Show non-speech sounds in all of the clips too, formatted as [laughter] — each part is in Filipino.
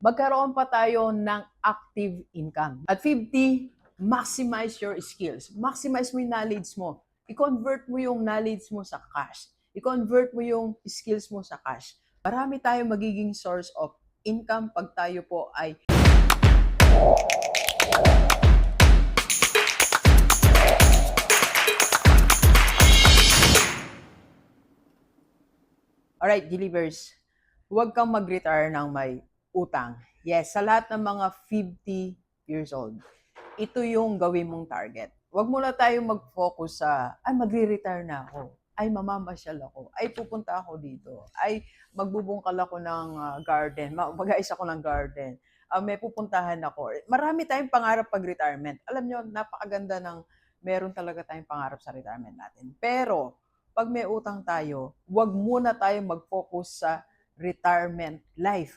magkaroon pa tayo ng active income. At 50, maximize your skills. Maximize mo yung knowledge mo. I-convert mo yung knowledge mo sa cash. I-convert mo yung skills mo sa cash. Marami tayong magiging source of income pag tayo po ay Alright, delivers. Huwag kang mag-retire ng may utang. Yes, sa lahat ng mga 50 years old, ito yung gawin mong target. Huwag muna tayong mag-focus sa, ay, magre-retire na ako. Ay, mamamasyal ako. Ay, pupunta ako dito. Ay, magbubungkal ako ng ah, garden. Ma- Mag-ayos ako ng garden. Ah, may pupuntahan ako. Marami tayong pangarap pag-retirement. Alam nyo, napakaganda ng meron talaga tayong pangarap sa retirement natin. Pero, pag may utang tayo, huwag muna tayong mag-focus sa retirement life.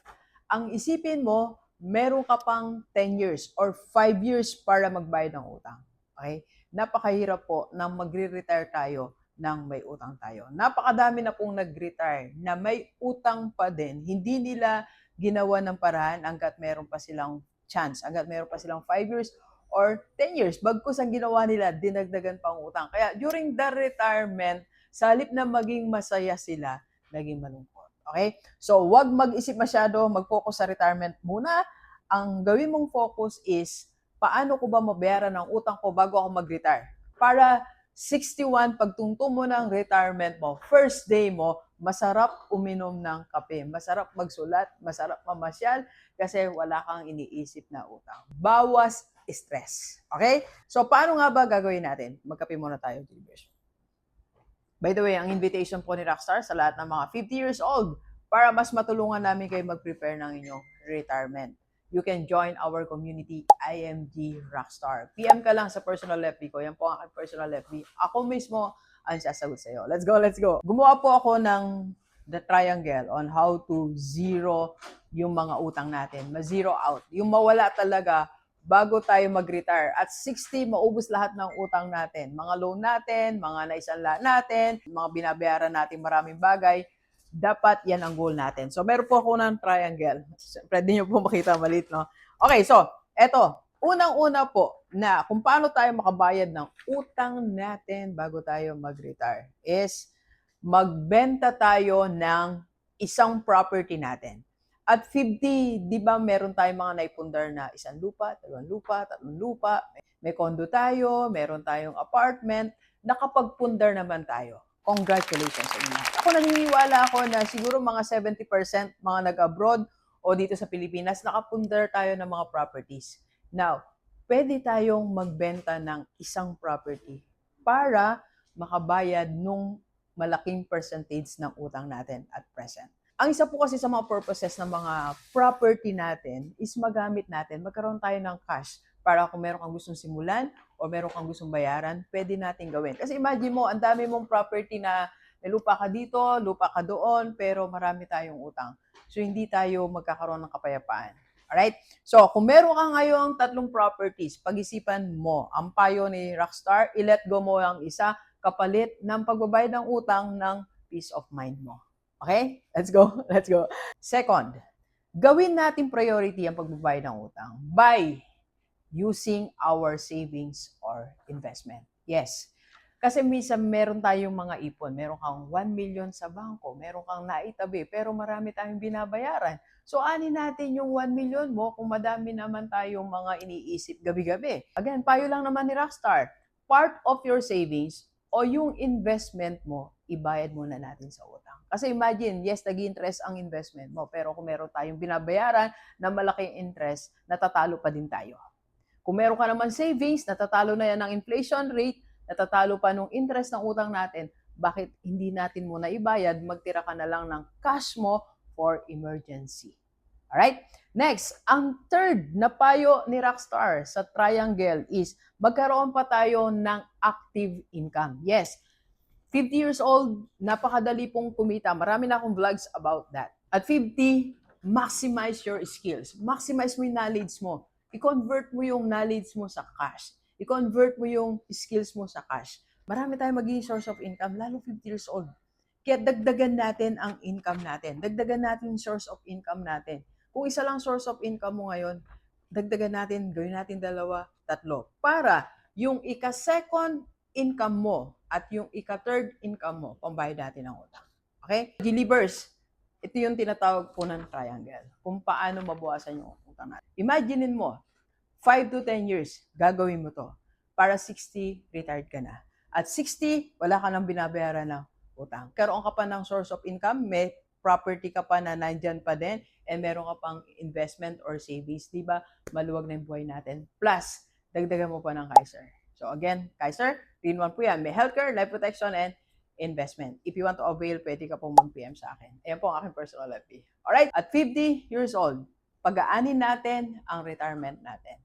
Ang isipin mo, meron ka pang 10 years or 5 years para magbayad ng utang. Okay? Napakahirap po na magre-retire tayo nang may utang tayo. Napakadami na pong nag-retire na may utang pa din. Hindi nila ginawa ng paraan hanggat meron pa silang chance, hanggat meron pa silang 5 years or 10 years. Bagkus ang ginawa nila, dinagdagan pa ang utang. Kaya during the retirement, sa halip na maging masaya sila, naging malungkot. Okay? So, wag mag-isip masyado, mag-focus sa retirement muna. Ang gawin mong focus is, paano ko ba mabayaran ang utang ko bago ako mag-retire? Para 61, pagtungtong mo ng retirement mo, first day mo, masarap uminom ng kape, masarap magsulat, masarap mamasyal, kasi wala kang iniisip na utang. Bawas stress. Okay? So, paano nga ba gagawin natin? Magkape muna tayo, Gilbert. By the way, ang invitation po ni Rockstar sa lahat ng mga 50 years old para mas matulungan namin kayo mag-prepare ng inyong retirement. You can join our community, IMG Rockstar. PM ka lang sa personal FB ko. Yan po ang personal FB. Ako mismo ang sasagot sa iyo. Let's go, let's go. Gumawa po ako ng the triangle on how to zero yung mga utang natin. Ma-zero out. Yung mawala talaga bago tayo mag-retire. At 60, maubos lahat ng utang natin. Mga loan natin, mga naisanla natin, mga binabayaran natin maraming bagay. Dapat yan ang goal natin. So, meron po ako ng triangle. Pwede nyo po makita malit, no? Okay, so, eto. Unang-una po na kung paano tayo makabayad ng utang natin bago tayo mag-retire is magbenta tayo ng isang property natin. At 50, di ba meron tayong mga naipundar na isang lupa, dalawang lupa, tatlong lupa, may condo tayo, meron tayong apartment, nakapagpundar naman tayo. Congratulations sa inyo. Ako naniniwala ako na siguro mga 70% mga nag-abroad o dito sa Pilipinas, nakapundar tayo ng mga properties. Now, pwede tayong magbenta ng isang property para makabayad nung malaking percentage ng utang natin at present. Ang isa po kasi sa mga purposes ng mga property natin is magamit natin, magkaroon tayo ng cash para kung meron kang gustong simulan o meron kang gustong bayaran, pwede natin gawin. Kasi imagine mo, ang dami mong property na may lupa ka dito, lupa ka doon, pero marami tayong utang. So, hindi tayo magkakaroon ng kapayapaan. Alright? So, kung meron ka ngayon tatlong properties, pag-isipan mo, ang payo ni Rockstar, i-let go mo ang isa kapalit ng pagbabayad ng utang ng peace of mind mo. Okay? Let's go. [laughs] Let's go. Second, gawin natin priority ang pagbabayad ng utang by using our savings or investment. Yes. Kasi minsan meron tayong mga ipon. Meron kang 1 million sa bangko, meron kang naitabi, pero marami tayong binabayaran. So, ani natin yung 1 million mo kung madami naman tayong mga iniisip gabi-gabi. Again, payo lang naman ni Rockstar. Part of your savings o yung investment mo, ibayad muna natin sa utang. Kasi imagine, yes, nag interest ang investment mo, pero kung meron tayong binabayaran na malaking interest, natatalo pa din tayo. Kung meron ka naman savings, natatalo na yan ng inflation rate, natatalo pa nung interest ng utang natin, bakit hindi natin muna ibayad, magtira ka na lang ng cash mo for emergency. Alright? Next, ang third na payo ni Rockstar sa triangle is magkaroon pa tayo ng active income. Yes, 50 years old, napakadali pong kumita. Marami na akong vlogs about that. At 50, maximize your skills. Maximize mo yung knowledge mo. I-convert mo yung knowledge mo sa cash. I-convert mo yung skills mo sa cash. Marami tayong magiging source of income, lalo 50 years old. Kaya dagdagan natin ang income natin. Dagdagan natin yung source of income natin. Kung isa lang source of income mo ngayon, dagdagan natin, gawin natin dalawa, tatlo. Para yung ika-second income mo at yung ika-third income mo, pambayad natin ng utang. Okay? Delivers. Ito yung tinatawag po ng triangle. Kung paano mabawasan yung utang natin. Imaginein mo, 5 to 10 years, gagawin mo to. Para 60, retired ka na. At 60, wala ka nang binabayaran ng utang. Karoon ka pa ng source of income, may property ka pa na nandyan pa din, and meron ka pang investment or savings, di ba? Maluwag na yung buhay natin. Plus, dagdagan mo pa ng Kaiser. So again, Kaiser, 3-in-1 po yan. May healthcare, life protection, and investment. If you want to avail, pwede ka pong mag-PM sa akin. Ayan po ang aking personal FB. Alright, at 50 years old, pag-aanin natin ang retirement natin.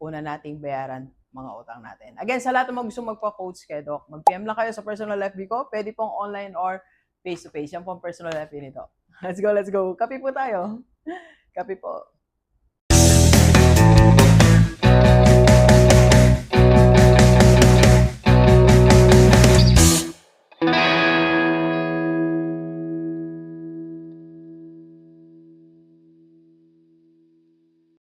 Una nating bayaran mga utang natin. Again, sa lahat ng mga gusto magpa-coach kay Doc, mag-PM lang kayo sa personal FB ko. Pwede pong online or face-to-face. Yan po ang personal FB nito. Let's go, let's go. Kape po tayo. Kape po.